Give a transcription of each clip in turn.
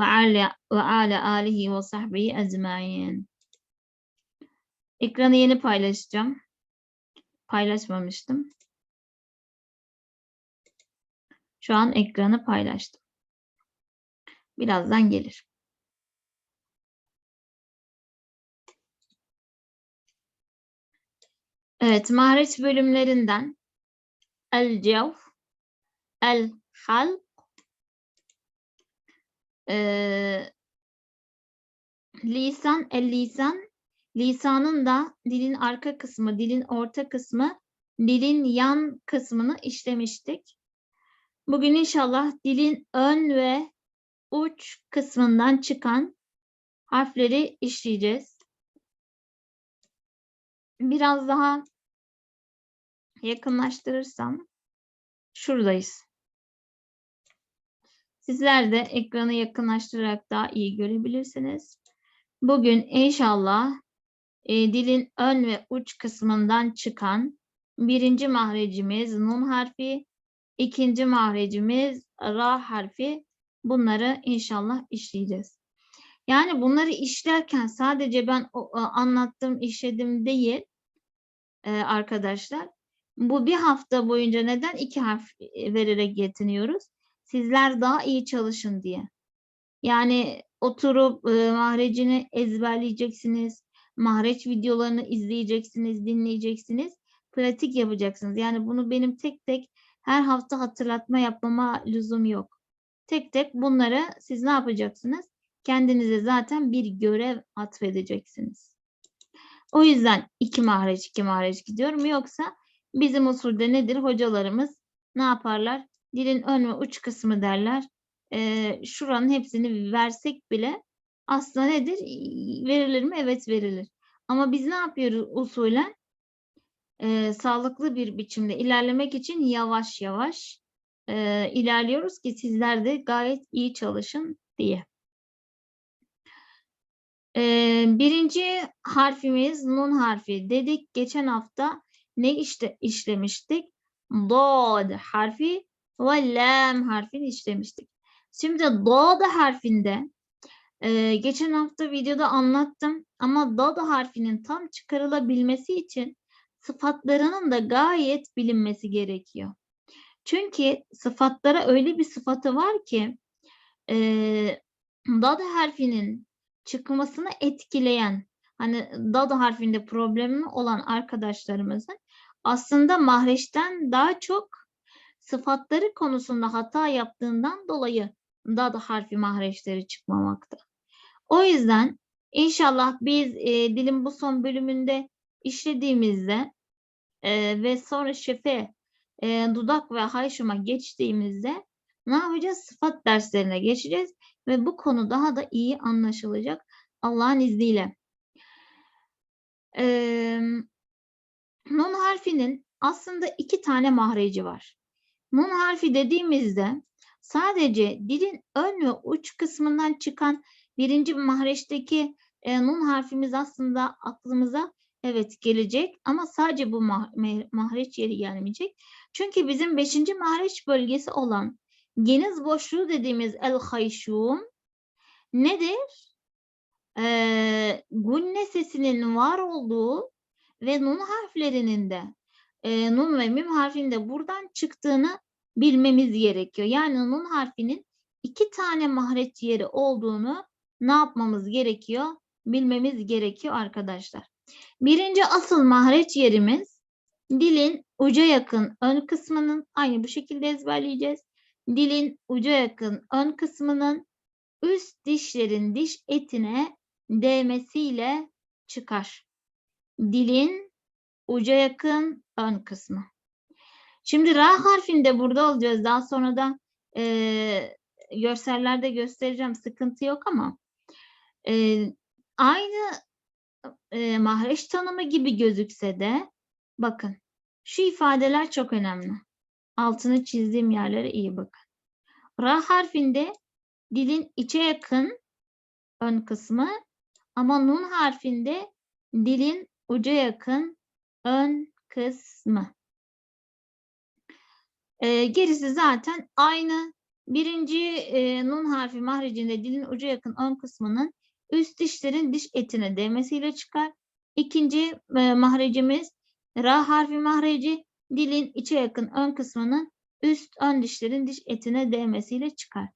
Ala, ve ala alihi ve sahbihi ecmain. Ekranı yeni paylaşacağım. Paylaşmamıştım. Şu an ekranı paylaştım. Birazdan gelir. Evet, mahreç bölümlerinden el-cevf, el-halk, lisan, el-lisan, lisanın da dilin arka kısmı, dilin orta kısmı, dilin yan kısmını işlemiştik. Bugün inşallah dilin ön ve uç kısmından çıkan harfleri işleyeceğiz. Biraz daha yakınlaştırırsam şuradayız. Sizler de ekranı yakınlaştırarak daha iyi görebilirsiniz. Bugün inşallah e, dilin ön ve uç kısmından çıkan birinci mahrecimiz nun harfi, ikinci mahrecimiz ra harfi. Bunları inşallah işleyeceğiz. Yani bunları işlerken sadece ben o, o anlattım, işledim değil e, arkadaşlar. Bu bir hafta boyunca neden iki harf e, vererek yetiniyoruz? Sizler daha iyi çalışın diye. Yani oturup e, mahrecini ezberleyeceksiniz. Mahreç videolarını izleyeceksiniz, dinleyeceksiniz. Pratik yapacaksınız. Yani bunu benim tek tek her hafta hatırlatma yapmama lüzum yok. Tek tek bunları siz ne yapacaksınız? Kendinize zaten bir görev atfedeceksiniz. O yüzden iki mahreç iki mahreç gidiyorum. Yoksa bizim usulde nedir? Hocalarımız ne yaparlar? Dilin ön ve uç kısmı derler. Ee, şuranın hepsini versek bile aslında nedir? Verilir mi? Evet verilir. Ama biz ne yapıyoruz usulen? Ee, sağlıklı bir biçimde ilerlemek için yavaş yavaş e, ilerliyoruz ki sizler de gayet iyi çalışın diye. Ee, birinci harfimiz nun harfi dedik. Geçen hafta ne işte işlemiştik? Dod harfi ve lam harfini işlemiştik. Şimdi dod harfinde e, geçen hafta videoda anlattım ama dod harfinin tam çıkarılabilmesi için sıfatlarının da gayet bilinmesi gerekiyor. Çünkü sıfatlara öyle bir sıfatı var ki e, dod harfinin çıkmasını etkileyen hani dad harfinde problemi olan arkadaşlarımızın aslında mahreçten daha çok sıfatları konusunda hata yaptığından dolayı dad harfi mahreçleri çıkmamakta. O yüzden inşallah biz e, dilin bu son bölümünde işlediğimizde e, ve sonra şefe, e, dudak ve hayşuma geçtiğimizde ne yapacağız? Sıfat derslerine geçeceğiz ve bu konu daha da iyi anlaşılacak Allah'ın izniyle. Ee, nun harfinin aslında iki tane mahreci var. Nun harfi dediğimizde sadece dilin ön ve uç kısmından çıkan birinci mahreçteki e, nun harfimiz aslında aklımıza evet gelecek ama sadece bu mah mahreç yeri gelmeyecek. Çünkü bizim beşinci mahreç bölgesi olan geniz boşluğu dediğimiz el hayşum nedir? Ee, gunne sesinin var olduğu ve nun harflerinin de e, nun ve mim harfinde buradan çıktığını bilmemiz gerekiyor. Yani nun harfinin iki tane mahreç yeri olduğunu ne yapmamız gerekiyor? Bilmemiz gerekiyor arkadaşlar. Birinci asıl mahreç yerimiz dilin uca yakın ön kısmının aynı bu şekilde ezberleyeceğiz dilin uca yakın ön kısmının üst dişlerin diş etine değmesiyle çıkar. Dilin uca yakın ön kısmı. Şimdi ra harfinde burada olacağız. Daha sonra da e, görsellerde göstereceğim. Sıkıntı yok ama e, aynı e, mahreç tanımı gibi gözükse de bakın şu ifadeler çok önemli. Altını çizdiğim yerlere iyi bakın. Ra harfinde dilin içe yakın ön kısmı ama nun harfinde dilin uca yakın ön kısmı. Ee, gerisi zaten aynı Birinci e, nun harfi mahricinde dilin ucu yakın ön kısmının üst dişlerin diş etine değmesiyle çıkar. İkinci e, mahrecimiz ra harfi mahreci dilin içe yakın ön kısmının üst ön dişlerin diş etine değmesiyle çıkar.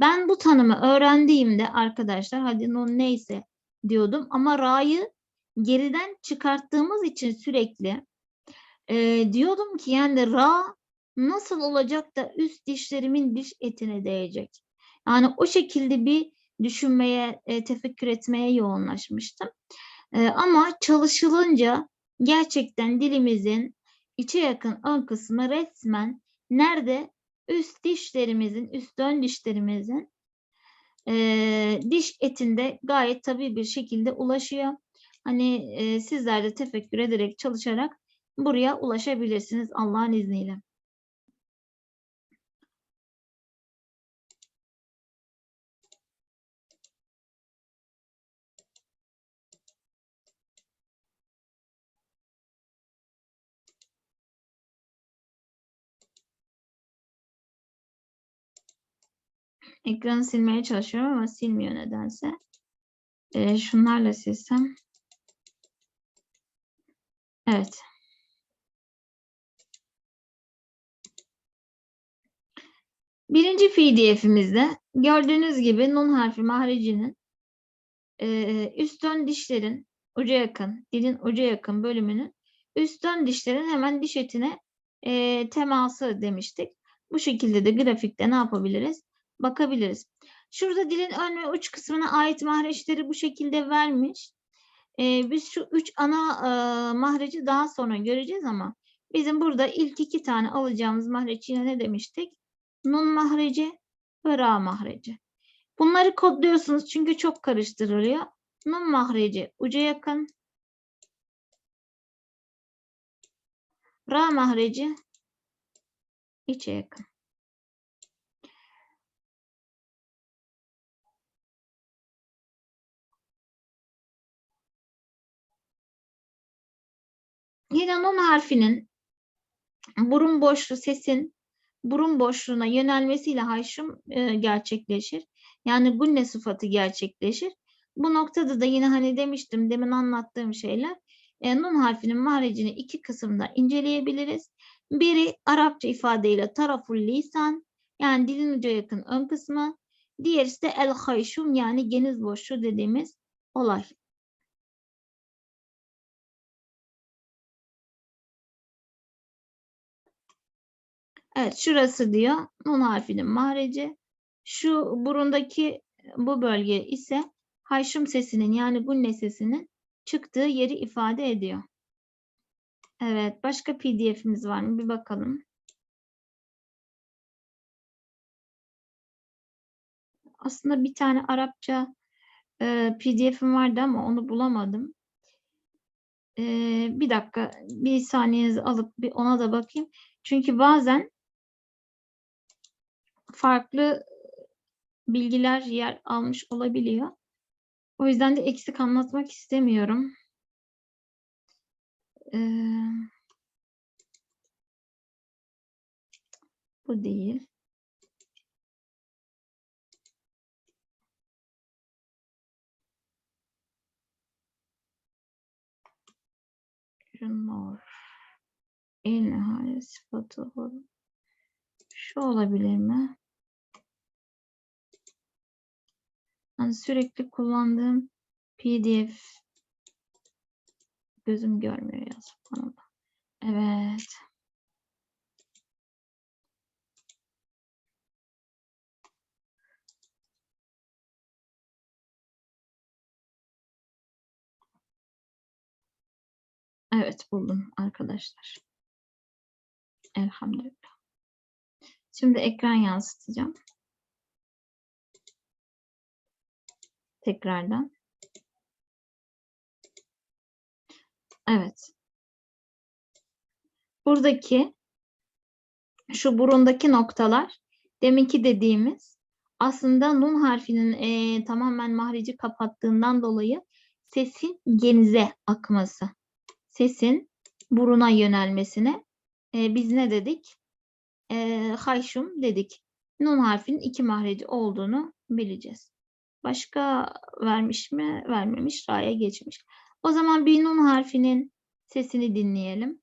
Ben bu tanımı öğrendiğimde arkadaşlar hadi nun neyse diyordum ama ra'yı geriden çıkarttığımız için sürekli e, diyordum ki yani ra nasıl olacak da üst dişlerimin diş etine değecek? Yani o şekilde bir düşünmeye, e, tefekkür etmeye yoğunlaşmıştım. E, ama çalışılınca gerçekten dilimizin içe yakın ön kısmı resmen nerede? Üst dişlerimizin, üst ön dişlerimizin e, diş etinde gayet tabii bir şekilde ulaşıyor. Hani e, sizler de tefekkür ederek çalışarak buraya ulaşabilirsiniz Allah'ın izniyle. Ekranı silmeye çalışıyorum ama silmiyor nedense. Ee, şunlarla silsem. Evet. Birinci pdf'imizde gördüğünüz gibi nun harfi mahricinin e, üst ön dişlerin uca yakın, dilin uca yakın bölümünün üst ön dişlerin hemen diş etine e, teması demiştik. Bu şekilde de grafikte ne yapabiliriz? Bakabiliriz. Şurada dilin ön ve uç kısmına ait mahreçleri bu şekilde vermiş. E, biz şu üç ana e, mahreci daha sonra göreceğiz ama bizim burada ilk iki tane alacağımız mahreç yine ne demiştik? Nun mahreci ve ra mahreci. Bunları kodluyorsunuz çünkü çok karıştırılıyor. Nun mahreci uca yakın. Ra mahreci içe yakın. Yine nun harfinin burun boşluğu sesin burun boşluğuna yönelmesiyle haşım e, gerçekleşir. Yani gunne sıfatı gerçekleşir. Bu noktada da yine hani demiştim demin anlattığım şeyler e, nun harfinin mahricini iki kısımda inceleyebiliriz. Biri Arapça ifadeyle taraful lisan yani dilin uca yakın ön kısmı. Diğeri ise el hayşum yani geniz boşluğu dediğimiz olay. Evet şurası diyor nun harfinin mahreci. Şu burundaki bu bölge ise hayşım sesinin yani gunne sesinin çıktığı yeri ifade ediyor. Evet başka pdf'imiz var mı bir bakalım. Aslında bir tane Arapça e, pdf'im vardı ama onu bulamadım. E, bir dakika bir saniyenizi alıp bir ona da bakayım. Çünkü bazen farklı bilgiler yer almış olabiliyor. O yüzden de eksik anlatmak istemiyorum. Ee, bu değil. Mor. En nihayet sıfatı olur. Şu olabilir mi? Yani sürekli kullandığım PDF gözüm görmüyor yazıp bana da. Evet. Evet buldum arkadaşlar. Elhamdülillah. Şimdi ekran yansıtacağım. Tekrardan. Evet. Buradaki şu burundaki noktalar deminki dediğimiz aslında nun harfinin e, tamamen mahreci kapattığından dolayı sesin genize akması. Sesin buruna yönelmesine e, biz ne dedik? E, hayşum dedik. nun harfinin iki mahreci olduğunu bileceğiz. Başka vermiş mi? Vermemiş. Ra'ya geçmiş. O zaman bir nun harfinin sesini dinleyelim.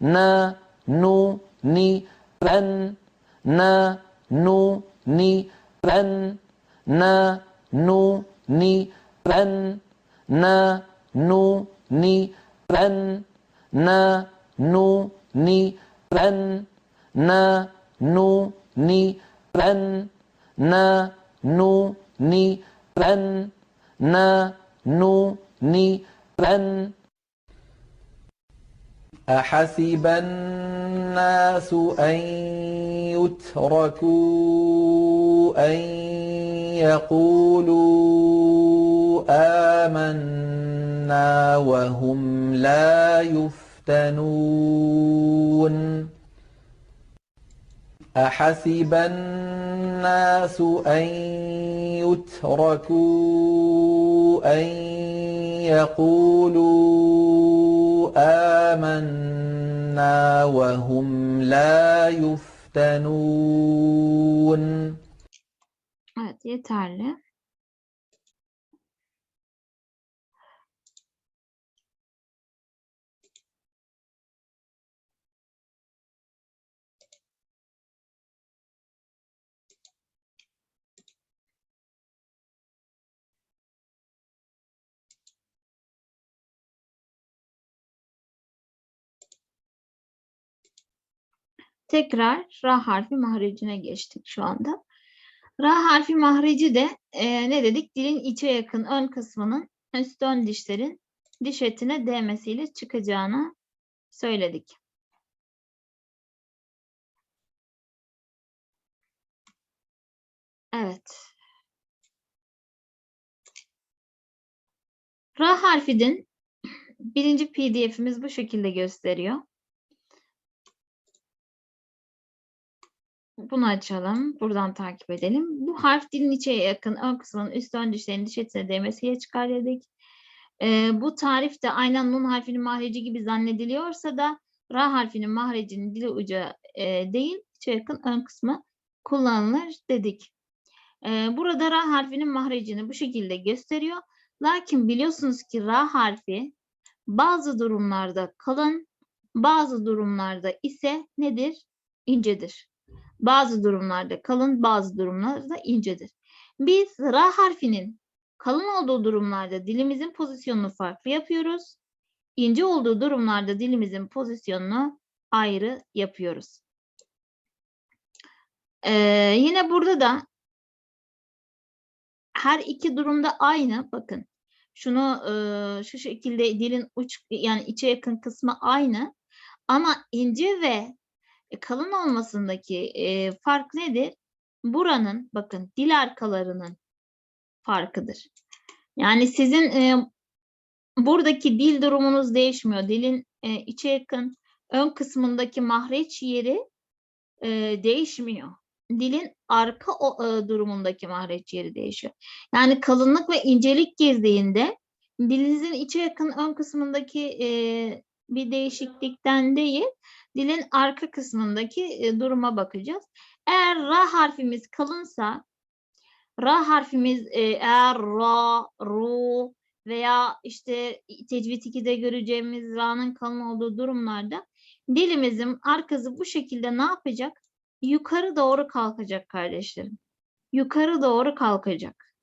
na, nu, ni, ren, na, nu, ni, ren, na, nu, ni, ren, na, nu, ni, ren, na, nu, ni, ren, na, nu, ni, ren, na, nu, ni, ren, na, nu, ni, ren, أحسب الناس أن يتركوا أن يقولوا آمنا وهم لا يفتنون. أحسب الناس أن يتركوا أن يقولوا آمنا وهم لا يفتنون Evet yeterli. Tekrar ra harfi mahrecine geçtik şu anda. Ra harfi mahreci de e, ne dedik? Dilin içe yakın ön kısmının üst ön dişlerin diş etine değmesiyle çıkacağını söyledik. Evet. Ra harfinin birinci pdf'imiz bu şekilde gösteriyor. Bunu açalım. Buradan takip edelim. Bu harf dilin içe yakın ön kısmının üst ön dişlerin diş etine değmesiyle çıkar dedik. Ee, bu tarif de aynen nun harfinin mahreci gibi zannediliyorsa da ra harfinin mahrecinin dili ucu e, değil, içe yakın ön kısmı kullanılır dedik. Ee, burada ra harfinin mahrecini bu şekilde gösteriyor. Lakin biliyorsunuz ki ra harfi bazı durumlarda kalın, bazı durumlarda ise nedir? İncedir. Bazı durumlarda kalın, bazı durumlarda incedir. Biz ra harfinin kalın olduğu durumlarda dilimizin pozisyonunu farklı yapıyoruz. İnce olduğu durumlarda dilimizin pozisyonunu ayrı yapıyoruz. Ee, yine burada da her iki durumda aynı. Bakın şunu e, şu şekilde dilin uç yani içe yakın kısmı aynı. Ama ince ve kalın olmasındaki e, fark nedir? Buranın bakın dil arkalarının farkıdır. Yani sizin e, buradaki dil durumunuz değişmiyor. Dilin e, içe yakın ön kısmındaki mahreç yeri e, değişmiyor. Dilin arka o, e, durumundaki mahreç yeri değişiyor. Yani kalınlık ve incelik girdiğinde dilinizin içe yakın ön kısmındaki e, bir değişiklikten değil, dilin arka kısmındaki e, duruma bakacağız. Eğer ra harfimiz kalınsa, ra harfimiz e, eğer ra, ru veya işte tecvid 2'de göreceğimiz ra'nın kalın olduğu durumlarda dilimizin arkası bu şekilde ne yapacak? Yukarı doğru kalkacak kardeşlerim. Yukarı doğru kalkacak.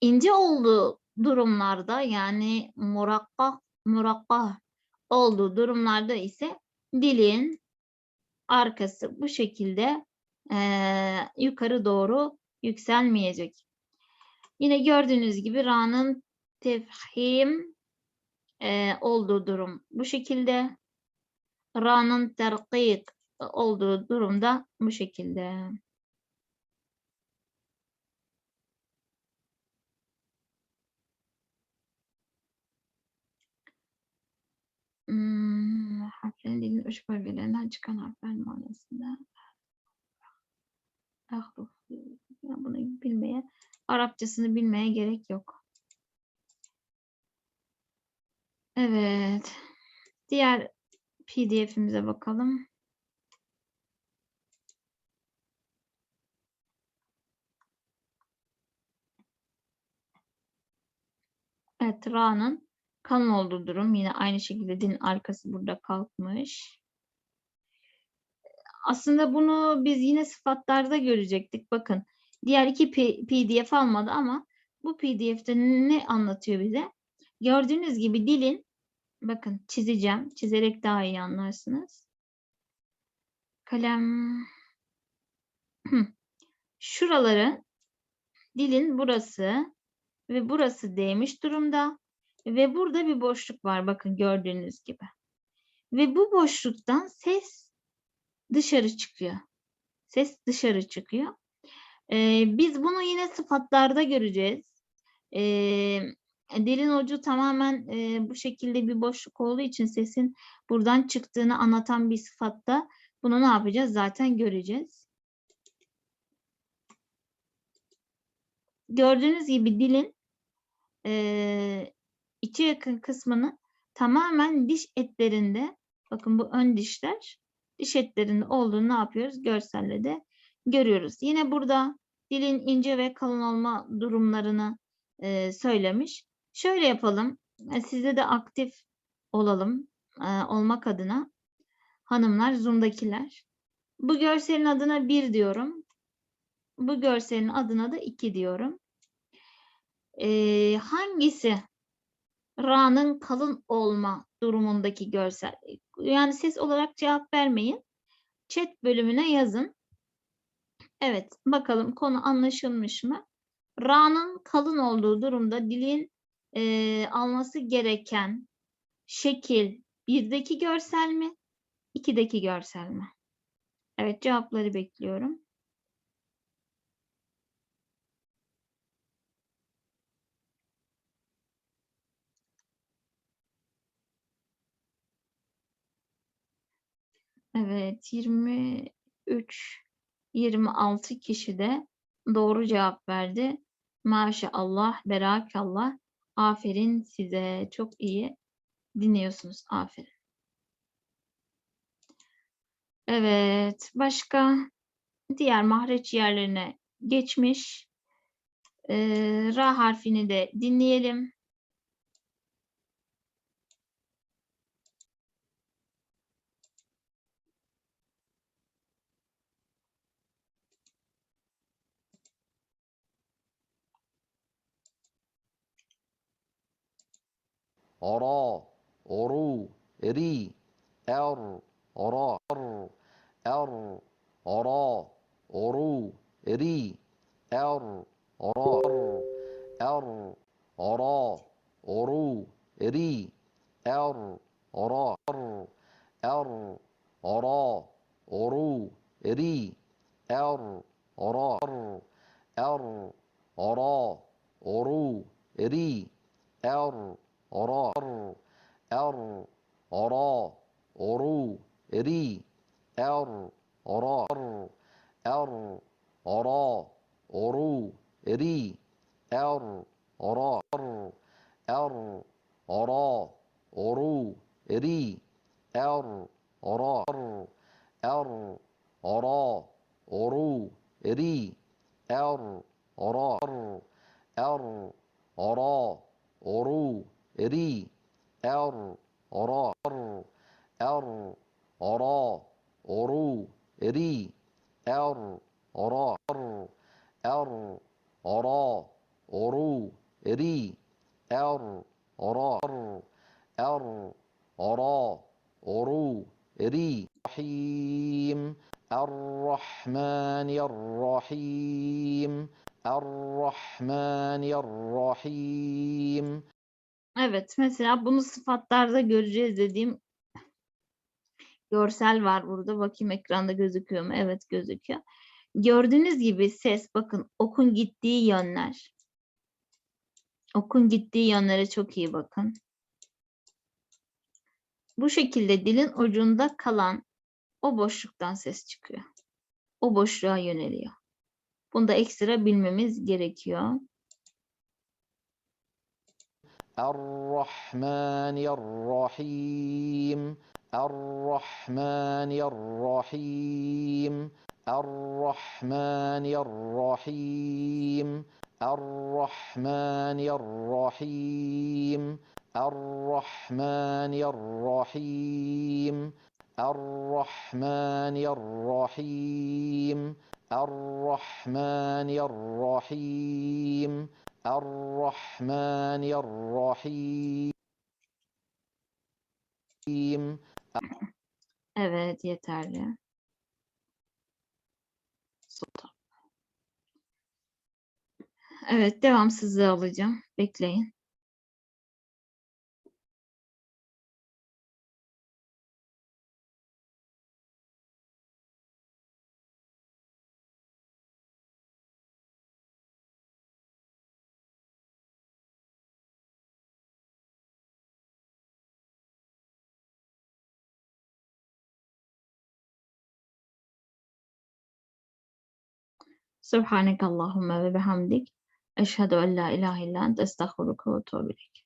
İnce olduğu durumlarda yani murakkah, murakkah olduğu durumlarda ise dilin arkası bu şekilde e, yukarı doğru yükselmeyecek. Yine gördüğünüz gibi ra'nın tefhim e, olduğu durum bu şekilde. Ra'nın terkik olduğu durumda bu şekilde. Hmm, harflerin dilin uç bölgelerinden çıkan harfler manasında. Ahruf. Ya bunu bilmeye, Arapçasını bilmeye gerek yok. Evet. Diğer PDF'imize bakalım. Evet, Ra'nın kalın olduğu durum. Yine aynı şekilde din arkası burada kalkmış. Aslında bunu biz yine sıfatlarda görecektik. Bakın diğer iki PDF almadı ama bu PDF'de ne anlatıyor bize? Gördüğünüz gibi dilin bakın çizeceğim. Çizerek daha iyi anlarsınız. Kalem şuraları dilin burası ve burası değmiş durumda. Ve burada bir boşluk var bakın gördüğünüz gibi. Ve bu boşluktan ses dışarı çıkıyor. Ses dışarı çıkıyor. Ee, biz bunu yine sıfatlarda göreceğiz. Ee, dilin ucu tamamen e, bu şekilde bir boşluk olduğu için sesin buradan çıktığını anlatan bir sıfatta bunu ne yapacağız? Zaten göreceğiz. Gördüğünüz gibi dilin e, içe yakın kısmını tamamen diş etlerinde bakın bu ön dişler diş etlerinde olduğunu ne yapıyoruz? Görselle de görüyoruz. Yine burada dilin ince ve kalın olma durumlarını e, söylemiş. Şöyle yapalım. E, Sizde de aktif olalım e, olmak adına. Hanımlar, Zoom'dakiler. Bu görselin adına 1 diyorum. Bu görselin adına da 2 diyorum. E, hangisi Ra'nın kalın olma durumundaki görsel. Yani ses olarak cevap vermeyin. Chat bölümüne yazın. Evet, bakalım konu anlaşılmış mı? Ra'nın kalın olduğu durumda dilin eee, alması gereken şekil birdeki görsel mi? ikideki görsel mi? Evet, cevapları bekliyorum. Evet, 23, 26 kişi de doğru cevap verdi. Maşallah, berakallah. Aferin size. Çok iyi dinliyorsunuz. Aferin. Evet, başka diğer mahreç yerlerine geçmiş. Ee, Ra harfini de dinleyelim. অরা, অরু রি এর, অরা এর, অরা, অরু রি এর, অরা এর, অরা, অরু রি এর, অরা এর, অরা, অরু রি এর, অরা এর, অরা, অরু রি এর অর অর অর, অরু রি অর অর অর অর, অরু রি অর অর অর অর, অরু রি অর অর অর অর, অরু রি অর অর অর অর, অরু ري أر را أر أر را رو ري أر را أر أر را رو ري أر را أر أر را رو ري. رحيم الرحمن الرحيم. الرحمن الرحيم. Evet, mesela bunu sıfatlarda göreceğiz dediğim görsel var burada. Bakayım ekranda gözüküyor mu? Evet gözüküyor. Gördüğünüz gibi ses bakın okun gittiği yönler. Okun gittiği yönlere çok iyi bakın. bu şekilde dilin ucunda kalan o boşluktan ses çıkıyor. O boşluğa yöneliyor. Bunu da ekstra bilmemiz gerekiyor. الرحمن الرحيم الرحمن الرحيم الرحمن الرحيم الرحمن الرحيم الرحمن الرحيم الرحمن الرحيم الرحمن الرحيم الرحمن الرحيم Evet yeterli. Sultan. Evet devamsızlığı alacağım. Bekleyin. Subhaneke Allahümme ve bihamdik. Eşhedü en la ilahe illa ente estağfiruke ve etûbü ileyk.